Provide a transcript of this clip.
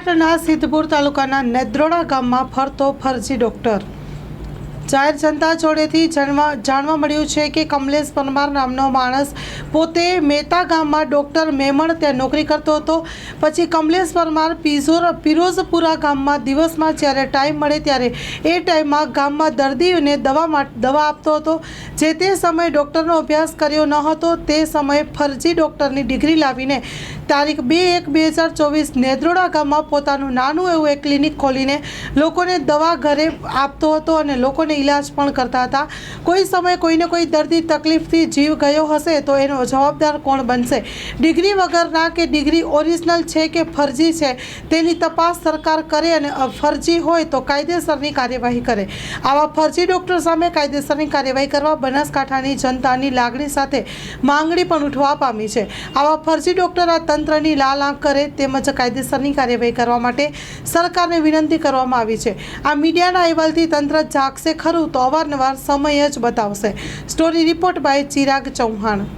પાટણના સિદ્ધપુર તાલુકાના નેદ્રોડા ગામમાં ફરતો ફરજી ડોક્ટર. જાહેર જનતા જોડેથી જાણવા જાણવા મળ્યું છે કે કમલેશ પરમાર નામનો માણસ પોતે મહેતા ગામમાં ડૉક્ટર મેમણ ત્યાં નોકરી કરતો હતો. પછી કમલેશ પરમાર પિઝોર પિરોઝપુરા ગામમાં દિવસમાં જ્યારે ટાઈમ મળે ત્યારે એ ટાઈમમાં ગામમાં દર્દીઓને દવા દવા આપતો હતો. જે તે સમયે ડૉક્ટરનો અભ્યાસ કર્યો ન હતો તે સમયે ફરજી ડૉક્ટરની ડિગ્રી લાવીને તારીખ બે એક બે હજાર ચોવીસ નેદ્રોડા ગામમાં પોતાનું નાનું એવું એક ક્લિનિક ખોલીને લોકોને દવા ઘરે આપતો હતો અને લોકોને ઈલાજ પણ કરતા હતા. કોઈ સમયે કોઈને કોઈ દર્દી તકલીફથી જીવ ગયો હશે તો એનો જવાબદાર કોણ બનશે? ડિગ્રી વગરના કે ડિગ્રી ઓરિજિનલ છે કે ફરજી છે, તેની તપાસ સરકાર કરે અને ફરજી હોય તો કાયદેસરની કાર્યવાહી કરે. આવા ફરજી ડૉક્ટર સામે કાયદેસરની કાર્યવાહી કરવા બનાસકાંઠાની જનતાની લાગણી સાથે માંગણી પણ ઉઠવા પામી છે. આવા ફરજી ડૉક્ટર આ તંત્રની લાલ આંખ કરે તેમજ કાયદેસરની કાર્યવાહી કરવા માટે સરકારને વિનંતી કરવામાં આવી છે. આ મીડિયાના અહેવાલથી તંત્ર જાગશે ખરું તો અવારનવાર સમય જ બતાવશે. Story report by Chirag Chauhan.